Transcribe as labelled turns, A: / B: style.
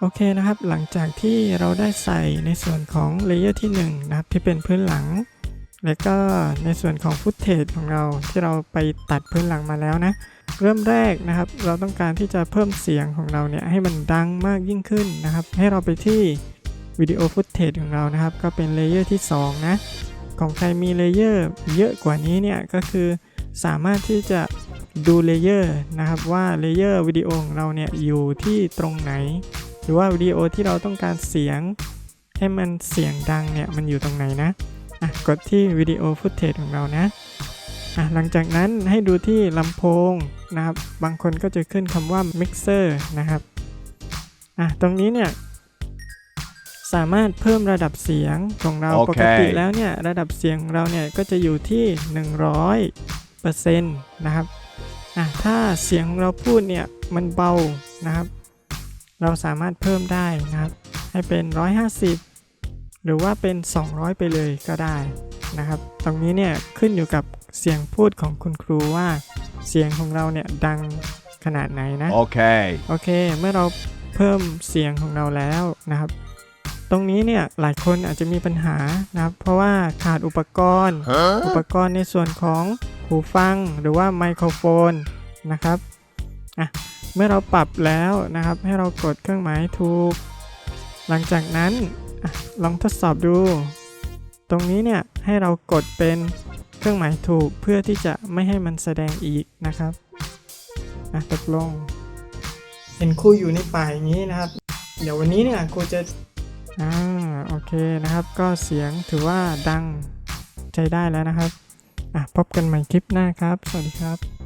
A: โอเคนะครับ หลังจากที่เราได้ใส่ในส่วนของเลเยอร์ที่1นะครับที่เป็นพื้นหลัง แล้วก็ในส่วนของฟุตเทจของเราที่เราไปตัดพื้นหลังมาแล้วนะ เริ่มแรกนะครับ เราต้องการที่จะเพิ่มเสียงของเราเนี่ยให้มันดังมากยิ่งขึ้นนะครับ ให้เราไปที่วิดีโอฟุตเทจของเรานะครับ ก็เป็นเลเยอร์ที่ 2 นะ ของใครมีเลเยอร์เยอะกว่านี้เนี่ยก็คือสามารถที่จะดูเลเยอร์นะครับว่าเลเยอร์วิดีโอของเราเนี่ยอยู่ที่ตรงไหน รือว่าวิดีโอที่เราต้องการเสียง ให้มันเสียงดังเนี่ยมันอยู่ตรงไหนนะอะกดที่วิดีโอฟุตเทจของเรานะอะหลังจากนั้นให้ดูที่ลำโพงนะครับ บางคนก็จะขึ้นคำว่า mixer นะครับอะตรงนี้เนี่ยสามารถเพิ่มระดับเสียงของเรา
B: โอเค
A: ปกติแล้วเนี่ยระดับเสียงของเราเนี่ยก็จะอยู่ที่ 100%นะครับอะถ้าเสียงของเราพูดเนี่ยมันเบานะครับ เราสามารถเพิ่มได้นะครับ ให้เป็น 150 หรือว่าเป็น 200 ไปเลยก็ได้นะครับ ตรงนี้เนี่ยขึ้นอยู่กับเสียงพูดของคุณครูว่า เสียงของเราเนี่ยดังขนาดไหนนะ
B: Okay.
A: โอเค เมื่อเราเพิ่มเสียงของเราแล้วนะครับ ตรงนี้เนี่ยหลายคนอาจจะมีปัญหานะครับ เพราะว่าขาดอุปกรณ์ อุปกรณ์ในส่วนของหูฟังหรือว่าไมโครโฟนนะครับอะเมื่อเราปรับแล้วนะครับ ให้เรากดเครื่องหมายถูก หลังจากนั้นอลองทดสอบดู ตรงนี้เนี่ยให้เรากดเป็นเครื่องหมายถูกเพื่อที่จะไม่ให้มันแสดงอีกนะครับอะตกลง เห็นครูอยู่ในป่าอย่างนี้นะครับ เดี๋ยววันนี้เนี่ยครูจะอ่าโอเคนะครับ ก็เสียงถือว่าดังใช้ได้แล้วนะครับอะพบกันใหม่คลิปหน้าครับ สวัสดีครับ